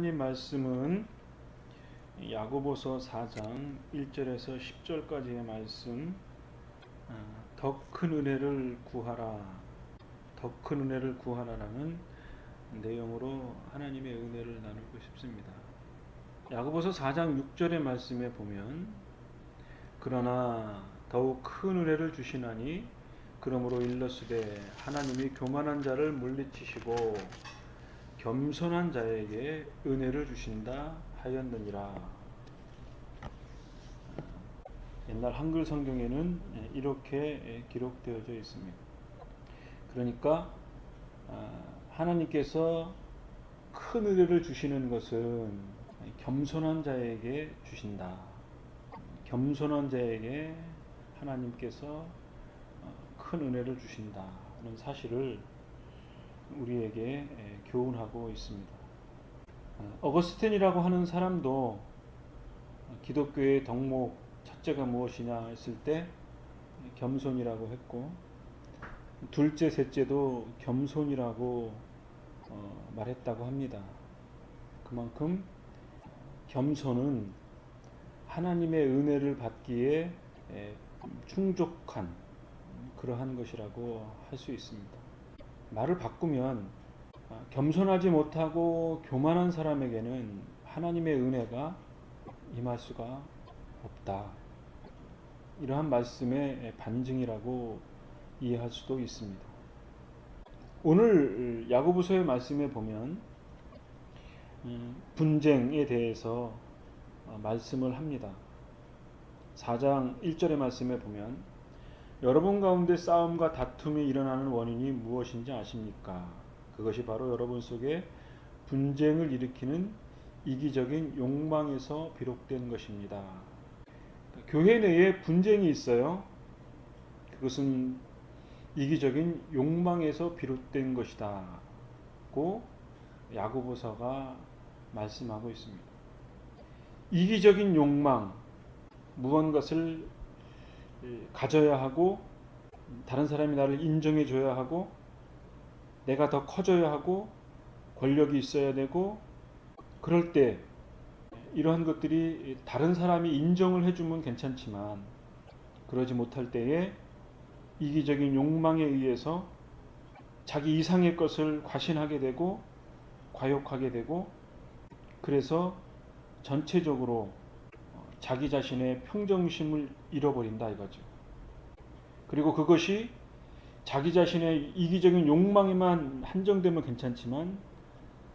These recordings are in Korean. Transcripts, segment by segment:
하나님 말씀은 야고보서 4장 1절에서 10절까지의 말씀 아, 더큰 은혜를 구하라 더 큰 은혜를 구하라라는 내용으로 하나님의 은혜를 나누고 싶습니다. 야고보서 4장 6절의 말씀에 보면 그러나 더욱 큰 은혜를 주시나니 그러므로 일러스되 하나님이 교만한 자를 물리치시고 겸손한 자에게 은혜를 주신다 하였느니라. 옛날 한글 성경에는 이렇게 기록되어져 있습니다. 그러니까 아, 하나님께서 큰 은혜를 주시는 것은 겸손한 자에게 주신다. 겸손한 자에게 하나님께서 어, 큰 은혜를 주신다는 사실을 우리에게 교훈하고 있습니다. 어, 어거스틴이라고 하는 사람도 기독교의 덕목 첫째가 무엇이냐 했을 때 겸손이라고 했고 둘째, 셋째도 겸손이라고 어, 말했다고 합니다. 그만큼 겸손은 하나님의 은혜를 받기에 충족한 그러한 것이라고 할 수 있습니다. 말을 바꾸면 아, 겸손하지 못하고 교만한 사람에게는 하나님의 은혜가 임할 수가 없다. 이러한 말씀의 반증이라고 이해할 수도 있습니다. 오늘 야고보서의 말씀에 보면 음, 분쟁에 대해서 어, 말씀을 합니다. 4장 1절의 말씀에 보면 여러분 가운데 싸움과 다툼이 일어나는 원인이 무엇인지 아십니까? 그것이 바로 여러분 속에 분쟁을 일으키는 이기적인 욕망에서 비롯된 것입니다. 교회 내에 분쟁이 있어요. 그것은 이기적인 욕망에서 비롯된 것이다. 고 야고보서가 말씀하고 있습니다. 이기적인 욕망, 무언가를 가져야 하고 다른 사람이 나를 인정해 줘야 하고 내가 더 커져야 하고 권력이 있어야 되고 그럴 때 이러한 것들이 다른 사람이 인정을 해주면 괜찮지만 그러지 못할 때에 이기적인 욕망에 의해서 자기 이상의 것을 과신하게 되고 과욕하게 되고 그래서 전체적으로 자기 자신의 평정심을 잃어버린다 이거죠. 그리고 그것이 자기 자신의 이기적인 욕망에만 한정되면 괜찮지만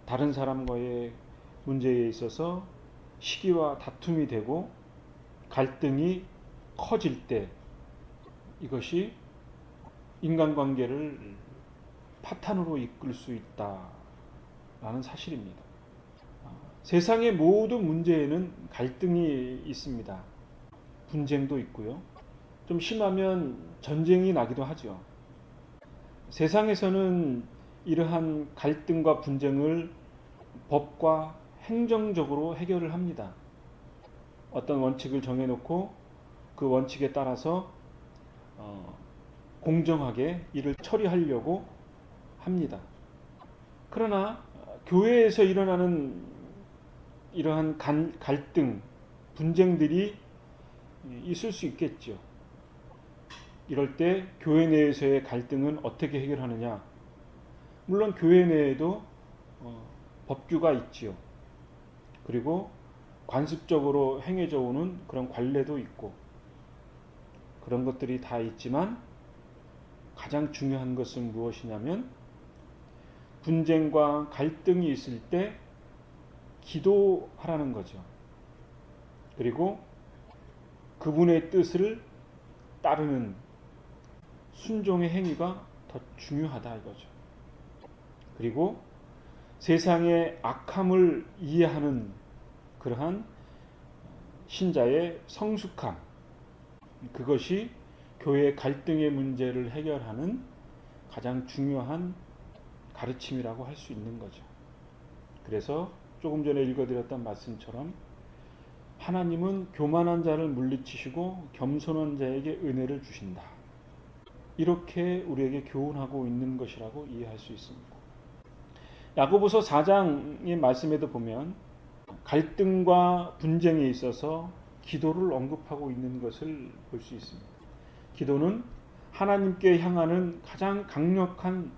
다른 사람과의 문제에 있어서 시기와 다툼이 되고 갈등이 커질 때 이것이 인간관계를 파탄으로 이끌 수 있다라는 사실입니다. 세상의 모든 문제에는 갈등이 있습니다. 분쟁도 있고요. 좀 심하면 전쟁이 나기도 하죠. 세상에서는 이러한 갈등과 분쟁을 법과 행정적으로 해결을 합니다. 어떤 원칙을 정해놓고 그 원칙에 따라서 어, 공정하게 일을 처리하려고 합니다. 그러나 교회에서 일어나는 이러한 간, 갈등, 분쟁들이 있을 수 있겠죠. 이럴 때 교회 내에서의 갈등은 어떻게 해결하느냐? 물론 교회 내에도 어, 법규가 있지요. 그리고 관습적으로 행해져 오는 그런 관례도 있고 그런 것들이 다 있지만 가장 중요한 것은 무엇이냐면 분쟁과 갈등이 있을 때 기도하라는 거죠. 그리고 그분의 뜻을 따르는 순종의 행위가 더 중요하다 이거죠. 그리고 세상의 악함을 이해하는 그러한 신자의 성숙함 그것이 교회 갈등의 문제를 해결하는 가장 중요한 가르침이라고 할 수 있는 거죠. 그래서 조금 전에 읽어드렸던 말씀처럼 하나님은 교만한 자를 물리치시고 겸손한 자에게 은혜를 주신다. 이렇게 우리에게 교훈하고 있는 것이라고 이해할 수 있습니다. 야고보서 4장의 말씀에도 보면 갈등과 분쟁에 있어서 기도를 언급하고 있는 것을 볼 수 있습니다. 기도는 하나님께 향하는 가장 강력한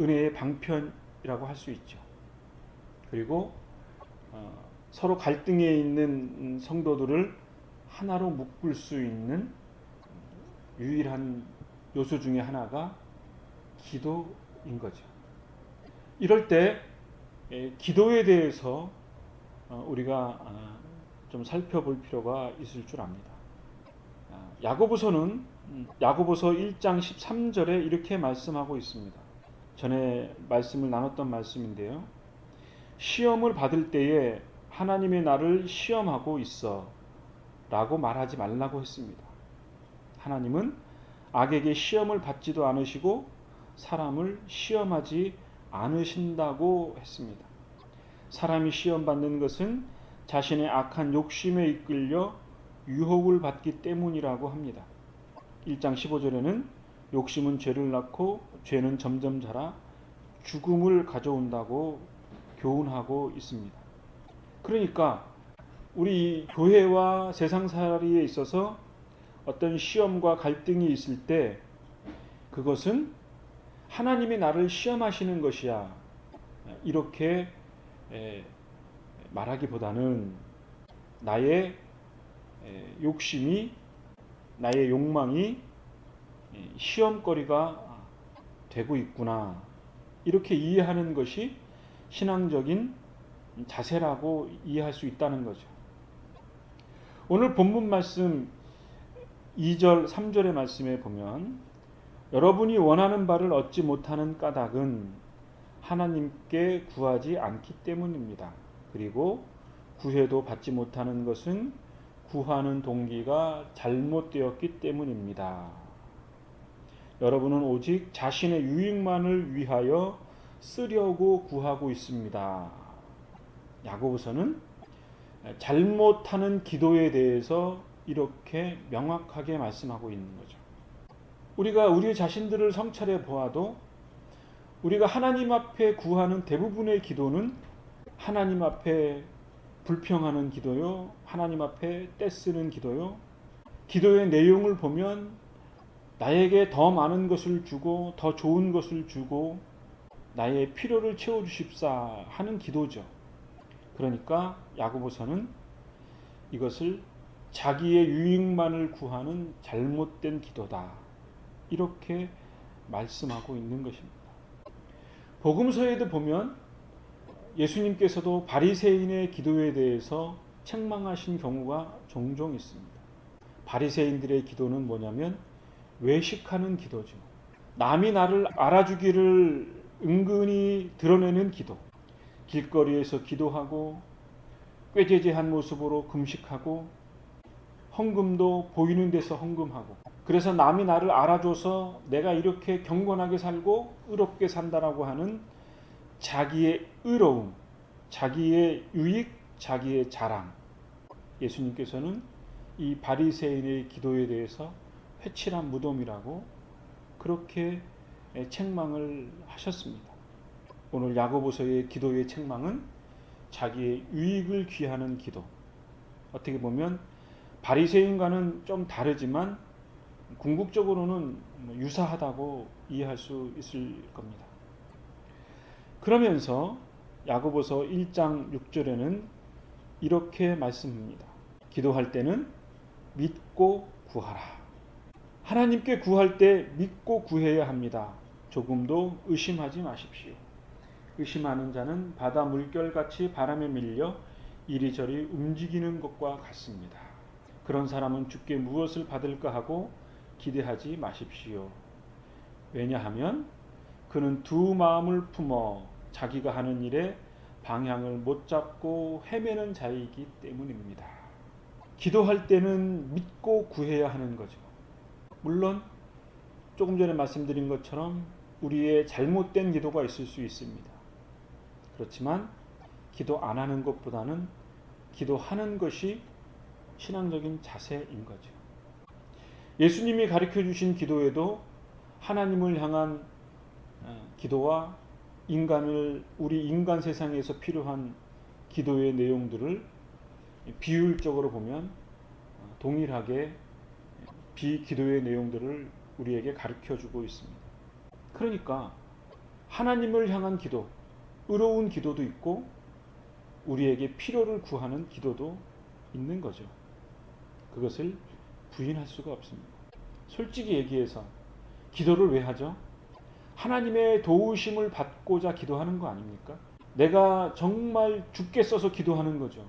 은혜의 방편이라고 할 수 있죠. 그리고 어, 서로 갈등에 있는 성도들을 하나로 묶을 수 있는 유일한 요소 중에 하나가 기도인 거죠. 이럴 때 에, 기도에 대해서 어, 우리가 아, 좀 살펴볼 필요가 있을 줄 압니다. 아, 야고보서는 음, 야고보서 1장 13절에 이렇게 말씀하고 있습니다. 전에 말씀을 나눴던 말씀인데요. 시험을 받을 때에 하나님의 나를 시험하고 있어 라고 말하지 말라고 했습니다. 하나님은 악에게 시험을 받지도 않으시고 사람을 시험하지 않으신다고 했습니다. 사람이 시험받는 것은 자신의 악한 욕심에 이끌려 유혹을 받기 때문이라고 합니다. 1장 15절에는 욕심은 죄를 낳고 죄는 점점 자라 죽음을 가져온다고 교훈하고 있습니다. 그러니까 우리 교회와 세상살이에 있어서 어떤 시험과 갈등이 있을 때 그것은 하나님이 나를 시험하시는 것이야. 이렇게 말하기보다는 나의 욕심이 나의 욕망이 시험거리가 되고 있구나. 이렇게 이해하는 것이 신앙적인 자세라고 이해할 수 있다는 거죠. 오늘 본문 말씀 2절, 3절의 말씀에 보면 여러분이 원하는 바를 얻지 못하는 까닭은 하나님께 구하지 않기 때문입니다. 그리고 구해도 받지 못하는 것은 구하는 동기가 잘못되었기 때문입니다. 여러분은 오직 자신의 유익만을 위하여 쓰려고 구하고 있습니다. 야고보서는 잘못하는 기도에 대해서 이렇게 명확하게 말씀하고 있는 거죠. 우리가 우리 자신들을 성찰해 보아도 우리가 하나님 앞에 구하는 대부분의 기도는 하나님 앞에 불평하는 기도요, 하나님 앞에 떼쓰는 기도요. 기도의 내용을 보면 나에게 더 많은 것을 주고 더 좋은 것을 주고 나의 필요를 채워 주십사 하는 기도죠. 그러니까 야고보서는 이것을 자기의 유익만을 구하는 잘못된 기도다. 이렇게 말씀하고 있는 것입니다. 복음서에도 보면 예수님께서도 바리새인의 기도에 대해서 책망하신 경우가 종종 있습니다. 바리새인들의 기도는 뭐냐면 외식하는 기도죠. 남이 나를 알아주기를 은근히 드러내는 기도. 길거리에서 기도하고 꾀죄죄한 모습으로 금식하고 헌금도 보이는 데서 헌금하고 그래서 남이 나를 알아줘서 내가 이렇게 경건하게 살고 의롭게 산다라고 하는 자기의 의로움, 자기의 유익, 자기의 자랑. 예수님께서는 이 바리새인의 기도에 대해서 회칠한 무덤이라고 그렇게 책망을 하셨습니다. 오늘 야고보서의 기도의 책망은 자기의 유익을 귀하는 기도. 어떻게 보면 바리새인과는 좀 다르지만 궁극적으로는 유사하다고 이해할 수 있을 겁니다. 그러면서 야고보서 1장 6절에는 이렇게 말씀합니다. 기도할 때는 믿고 구하라. 하나님께 구할 때 믿고 구해야 합니다. 조금도 의심하지 마십시오. 의심하는 자는 바다 물결같이 바람에 밀려 이리저리 움직이는 것과 같습니다. 그런 사람은 주께 무엇을 받을까 하고 기대하지 마십시오. 왜냐하면 그는 두 마음을 품어 자기가 하는 일에 방향을 못 잡고 헤매는 자이기 때문입니다. 기도할 때는 믿고 구해야 하는 거죠. 물론 조금 전에 말씀드린 것처럼 우리의 잘못된 기도가 있을 수 있습니다. 그렇지만 기도 안 하는 것보다는 기도하는 것이 신앙적인 자세인 거죠. 예수님이 가르쳐 주신 기도에도 하나님을 향한 어, 기도와 인간을 우리 인간 세상에서 필요한 기도의 내용들을 비율적으로 보면 동일하게 비기도의 내용들을 우리에게 가르쳐 주고 있습니다. 그러니까 하나님을 향한 기도, 의로운 기도도 있고 우리에게 필요를 구하는 기도도 있는 거죠. 그것을 부인할 수가 없습니다. 솔직히 얘기해서 기도를 왜 하죠? 하나님의 도우심을 받고자 기도하는 거 아닙니까? 내가 정말 죽게 써서 기도하는 거죠.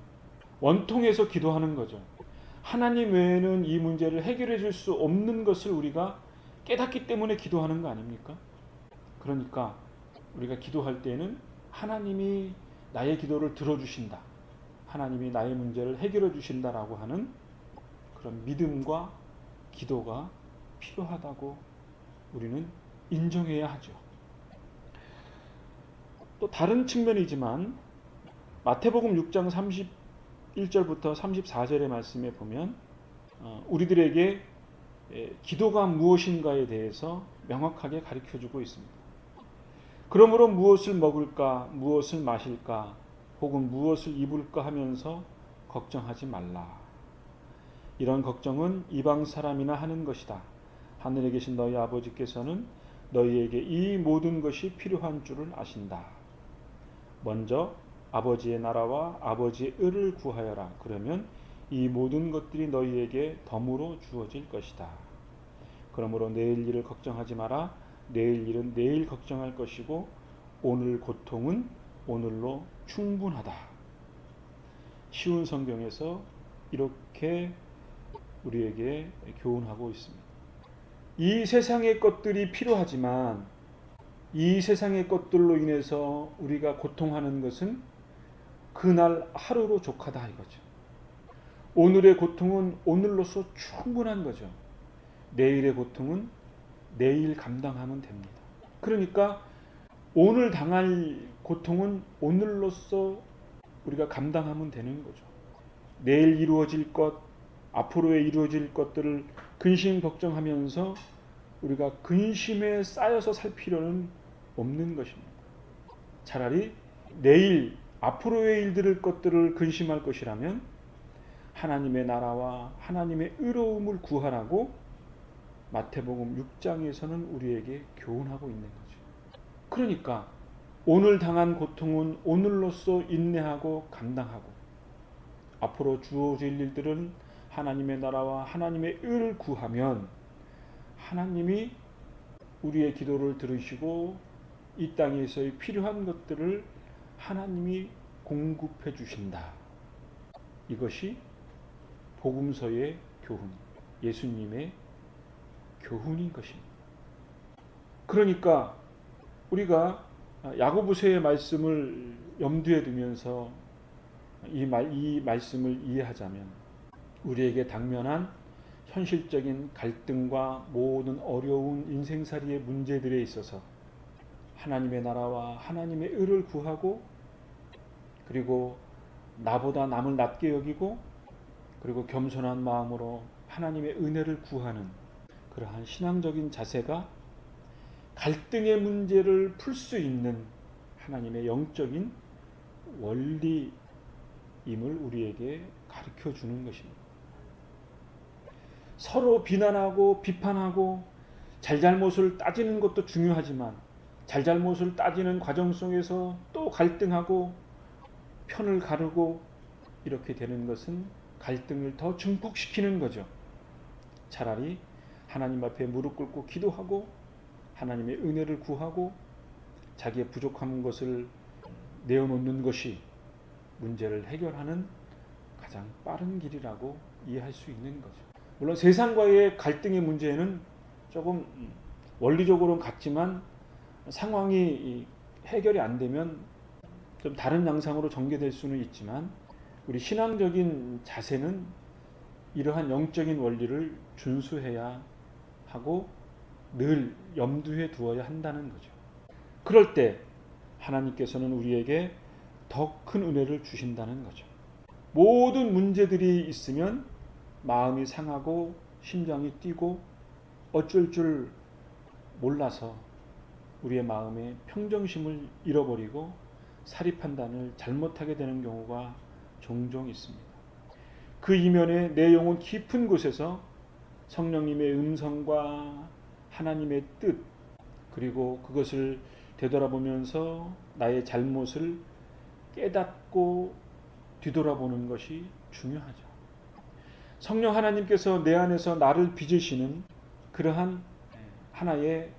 원통해서 기도하는 거죠. 하나님 외에는 이 문제를 해결해 줄 수 없는 것을 우리가 깨닫기 때문에 기도하는 거 아닙니까? 그러니까 우리가 기도할 때에는 하나님이 나의 기도를 들어주신다. 하나님이 나의 문제를 해결해 주신다라고 하는 그런 믿음과 기도가 필요하다고 우리는 인정해야 하죠. 또 다른 측면이지만 마태복음 6장 31절부터 34절의 말씀에 보면 어, 우리들에게 기도가 무엇인가에 대해서 명확하게 가르쳐 주고 있습니다. 그러므로 무엇을 먹을까, 무엇을 마실까, 혹은 무엇을 입을까 하면서 걱정하지 말라. 이런 걱정은 이방 사람이나 하는 것이다. 하늘에 계신 너희 아버지께서는 너희에게 이 모든 것이 필요한 줄을 아신다. 먼저 아버지의 나라와 아버지의 의를 구하여라. 그러면 이 모든 것들이 너희에게 덤으로 주어질 것이다. 그러므로 내일 일을 걱정하지 마라. 내일 일은 내일 걱정할 것이고 오늘 고통은 오늘로 충분하다. 쉬운 성경에서 이렇게 우리에게 교훈하고 있습니다. 이 세상의 것들이 필요하지만 이 세상의 것들로 인해서 우리가 고통하는 것은 그날 하루로 족하다 이거죠. 오늘의 고통은 오늘로서 충분한 거죠. 내일의 고통은 내일 감당하면 됩니다. 그러니까 오늘 당할 고통은 오늘로서 우리가 감당하면 되는 거죠. 내일 이루어질 것, 앞으로에 이루어질 것들을 근심 걱정하면서 우리가 근심에 쌓여서 살 필요는 없는 것입니다. 차라리 내일 앞으로의 일들을 것들을 근심할 것이라면 하나님의 나라와 하나님의 의로움을 구하라고 마태복음 6장에서는 우리에게 교훈하고 있는 거죠. 그러니까 오늘 당한 고통은 오늘로써 인내하고 감당하고 앞으로 주어질 일들은 하나님의 나라와 하나님의 의를 구하면 하나님이 우리의 기도를 들으시고 이 땅에서의 필요한 것들을 하나님이 공급해 주신다. 이것이 복음서의 교훈, 예수님의 교훈인 것입니다. 그러니까 우리가 야고보서의 말씀을 염두에 두면서 이, 말, 이 말씀을 이해하자면 우리에게 당면한 현실적인 갈등과 모든 어려운 인생살이의 문제들에 있어서 하나님의 나라와 하나님의 의를 구하고 그리고 나보다 남을 낮게 여기고 그리고 겸손한 마음으로 하나님의 은혜를 구하는 그러한 신앙적인 자세가 갈등의 문제를 풀 수 있는 하나님의 영적인 원리임을 우리에게 가르쳐 주는 것입니다. 서로 비난하고 비판하고 잘잘못을 따지는 것도 중요하지만 잘잘못을 따지는 과정 속에서 또 갈등하고 편을 가르고 이렇게 되는 것은 갈등을 더 증폭시키는 거죠. 차라리 하나님 앞에 무릎 꿇고 기도하고 하나님의 은혜를 구하고 자기의 부족한 것을 내어놓는 것이 문제를 해결하는 가장 빠른 길이라고 이해할 수 있는 거죠. 물론 세상과의 갈등의 문제는 조금 원리적으로는 같지만 상황이 해결이 안 되면 좀 다른 양상으로 전개될 수는 있지만 우리 신앙적인 자세는 이러한 영적인 원리를 준수해야 하고 늘 염두에 두어야 한다는 거죠. 그럴 때 하나님께서는 우리에게 더 큰 은혜를 주신다는 거죠. 모든 문제들이 있으면 마음이 상하고 심장이 뛰고 어쩔 줄 몰라서 우리의 마음의 평정심을 잃어버리고 사리 판단을 잘못하게 되는 경우가 종종 있습니다. 그 이면에 내 영혼 깊은 곳에서 성령님의 음성과 하나님의 뜻 그리고 그것을 되돌아보면서 나의 잘못을 깨닫고 뒤돌아보는 것이 중요하죠. 성령 하나님께서 내 안에서 나를 빚으시는 그러한 하나의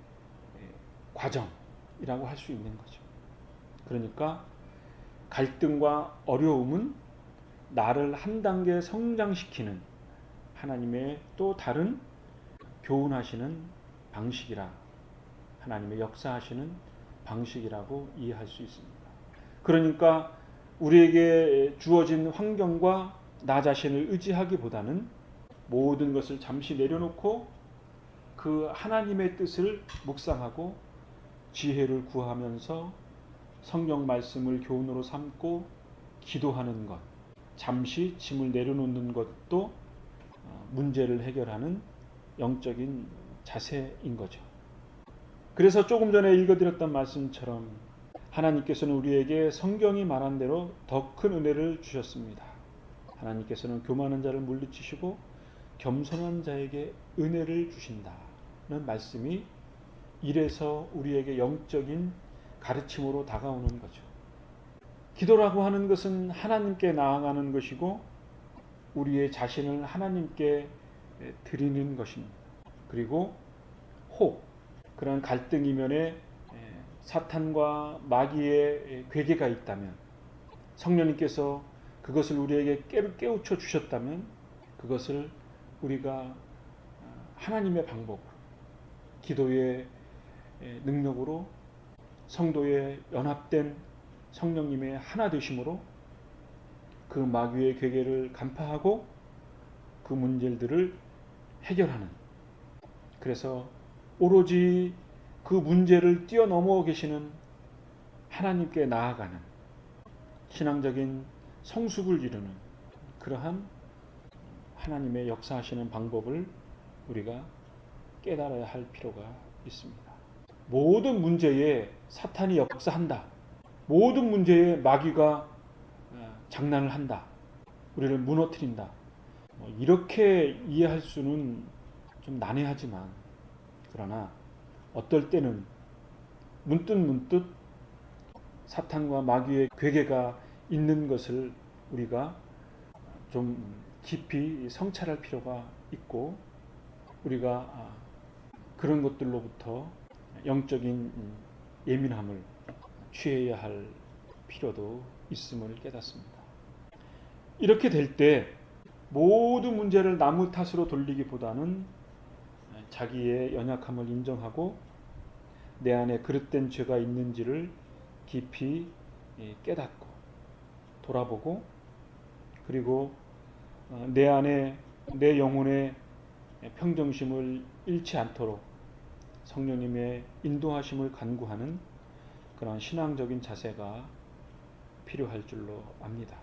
과정이라고 할 수 있는 거죠. 그러니까 갈등과 어려움은 나를 한 단계 성장시키는 하나님의 또 다른 교훈하시는 방식이라 하나님의 역사하시는 방식이라고 이해할 수 있습니다. 그러니까 우리에게 주어진 환경과 나 자신을 의지하기보다는 모든 것을 잠시 내려놓고 그 하나님의 뜻을 묵상하고 지혜를 구하면서 성경 말씀을 교훈으로 삼고 기도하는 것, 잠시 짐을 내려놓는 것도 문제를 해결하는 영적인 자세인 거죠. 그래서 조금 전에 읽어드렸던 말씀처럼 하나님께서는 우리에게 성경이 말한 대로 더 큰 은혜를 주셨습니다. 하나님께서는 교만한 자를 물리치시고 겸손한 자에게 은혜를 주신다는 말씀이 이래서 우리에게 영적인 가르침으로 다가오는 거죠. 기도라고 하는 것은 하나님께 나아가는 것이고 우리의 자신을 하나님께 드리는 것입니다. 그리고 혹 그런 갈등 이면에 사탄과 마귀의 괴계가 있다면 성령님께서 그것을 우리에게 깨우쳐 주셨다면 그것을 우리가 하나님의 방법으로 기도의 능력으로 성도의 연합된 성령님의 하나 되심으로 그 마귀의 괴계를 간파하고 그 문제들을 해결하는 그래서 오로지 그 문제를 뛰어넘어 계시는 하나님께 나아가는 신앙적인 성숙을 이루는 그러한 하나님의 역사하시는 방법을 우리가 깨달아야 할 필요가 있습니다. 모든 문제에 사탄이 역사한다. 모든 문제에 마귀가 장난을 한다. 우리를 무너뜨린다. 뭐 이렇게 이해할 수는 좀 난해하지만 그러나 어떨 때는 문득 문득 사탄과 마귀의 괴계가 있는 것을 우리가 좀 깊이 성찰할 필요가 있고 우리가 그런 것들로부터 영적인 예민함을 취해야 할 필요도 있음을 깨닫습니다. 이렇게 될 때 모든 문제를 나무 탓으로 돌리기보다는 자기의 연약함을 인정하고 내 안에 그릇된 죄가 있는지를 깊이 깨닫고 돌아보고 그리고 내 안에 내 영혼의 평정심을 잃지 않도록 성령님의 인도하심을 간구하는 그런 신앙적인 자세가 필요할 줄로 압니다.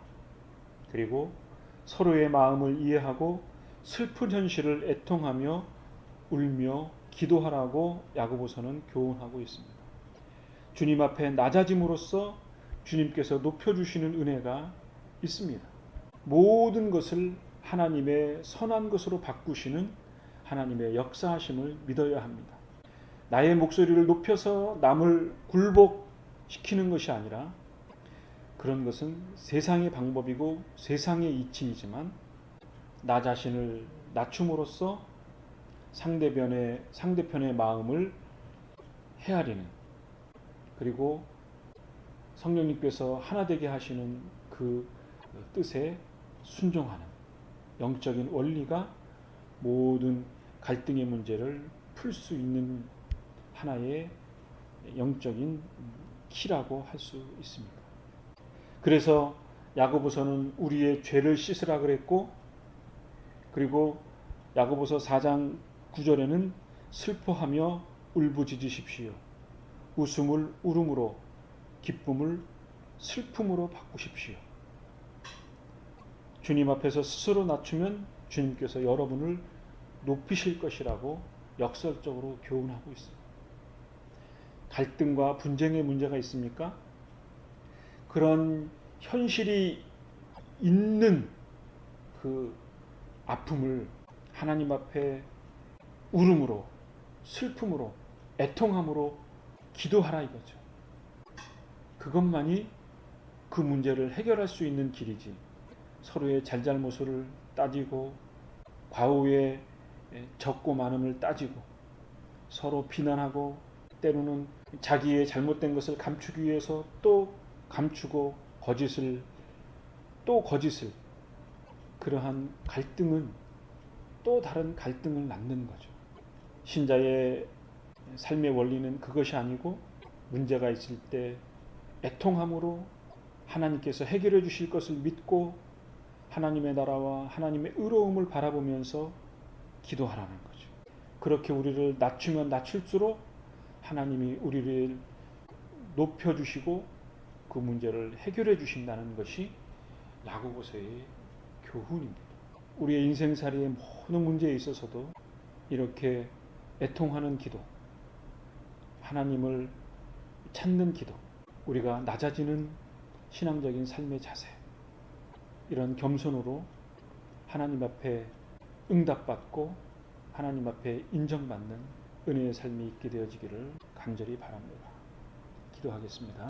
그리고 서로의 마음을 이해하고 슬픈 현실을 애통하며 울며 기도하라고 야고보서는 교훈하고 있습니다. 주님 앞에 낮아짐으로써 주님께서 높여주시는 은혜가 있습니다. 모든 것을 하나님의 선한 것으로 바꾸시는 하나님의 역사하심을 믿어야 합니다. 나의 목소리를 높여서 남을 굴복시키는 것이 아니라 그런 것은 세상의 방법이고 세상의 이치이지만 나 자신을 낮춤으로써 상대편의 상대편의 마음을 헤아리는 그리고 성령님께서 하나 되게 하시는 그 뜻에 순종하는 영적인 원리가 모든 갈등의 문제를 풀 수 있는 하나의 영적인 키라고 할 수 있습니다. 그래서 야고보서는 우리의 죄를 씻으라 그랬고 그리고 야고보서 4장 9절에는 슬퍼하며 울부짖으십시오. 웃음을 울음으로 기쁨을 슬픔으로 바꾸십시오. 주님 앞에서 스스로 낮추면 주님께서 여러분을 높이실 것이라고 역설적으로 교훈하고 있습니다. 갈등과 분쟁의 문제가 있습니까? 그런 현실이 있는 그 아픔을 하나님 앞에 울음으로 슬픔으로 애통함으로 기도하라 이거죠. 그것만이 그 문제를 해결할 수 있는 길이지. 서로의 잘잘못을 따지고 과오의 적고 많음을 따지고 서로 비난하고 때로는 자기의 잘못된 것을 감추기 위해서 또 감추고 거짓을 또 거짓을 그러한 갈등은 또 다른 갈등을 낳는 거죠. 신자의 삶의 원리는 그것이 아니고 문제가 있을 때 애통함으로 하나님께서 해결해 주실 것을 믿고 하나님의 나라와 하나님의 의로움을 바라보면서 기도하라는 거죠. 그렇게 우리를 낮추면 낮출수록 하나님이 우리를 높여 주시고 그 문제를 해결해 주신다는 것이 야고보서의 교훈입니다. 우리의 인생살이의 모든 문제에 있어서도 이렇게 애통하는 기도, 하나님을 찾는 기도, 우리가 낮아지는 신앙적인 삶의 자세, 이런 겸손으로 하나님 앞에 응답받고 하나님 앞에 인정받는 은혜의 삶이 있게 되어지기를 간절히 바랍니다. 기도하겠습니다.